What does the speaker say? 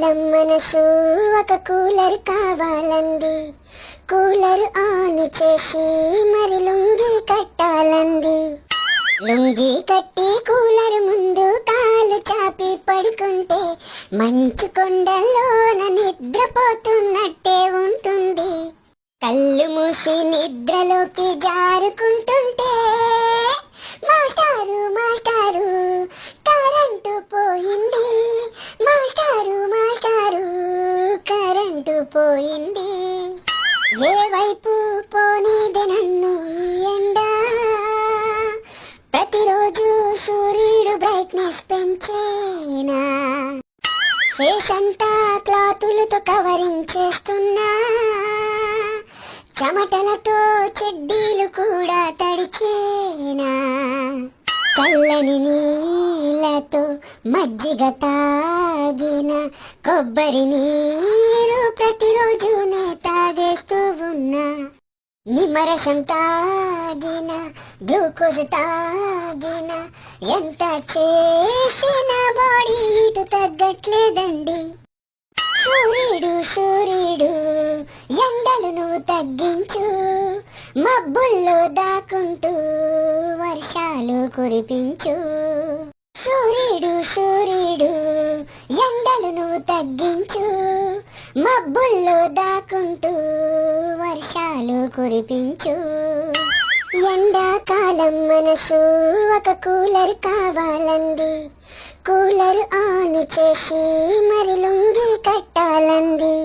కాలం మనసు ఒక cooler కావాలంది cooler on చేసి మరి లుంగి కట్టాలంది లుంగి కట్టి కూలర్ ముందు కాలు చాపి పడుకుంటే మంచు కొండల్లోన నిద్రపోతున్నట్టే ఉంటుంది. కళ్ళు మూసి నిద్రలోకి జారుకుంటుంది. పోయింది. ఏ వైపు పోనీది నన్ను ఎండ? ప్రతిరోజు సూర్యుడు బ్రైట్నెస్ పెంచేనా? ఫేస్ అంతా క్లాతులతో కవరింగ్ చేస్తున్నా. చెమటలతో చెడ్డీలు కూడా తడిచేనా? చల్లని పాలతో మజ్జిగ తాగిన కొబ్బరి నీరు ప్రతిరోజునే తాగేస్తూ ఉన్నా నిమ్మరసం తాగిన గ్లూకోజ్ తాగిన ఎంత చేసిన బాడీ ఇటు తగ్గట్లేదండి. సూర్యుడు సూర్యుడు ఎండలు నువ్వు తగ్గించు మబ్బుల్లో దాకుంటూ వర్షాలు కురిపించు. సూర్యుడు సూర్యుడు ఎండలను తగ్గించు మబ్బుల్లో దాకుంటూ వర్షాలు కురిపించు. ఎండాకాలం మనసు ఒక కూలర్ కావాలంది. కూలర్ ఆన్ చేసి మరి లుంగి కట్టాలంది.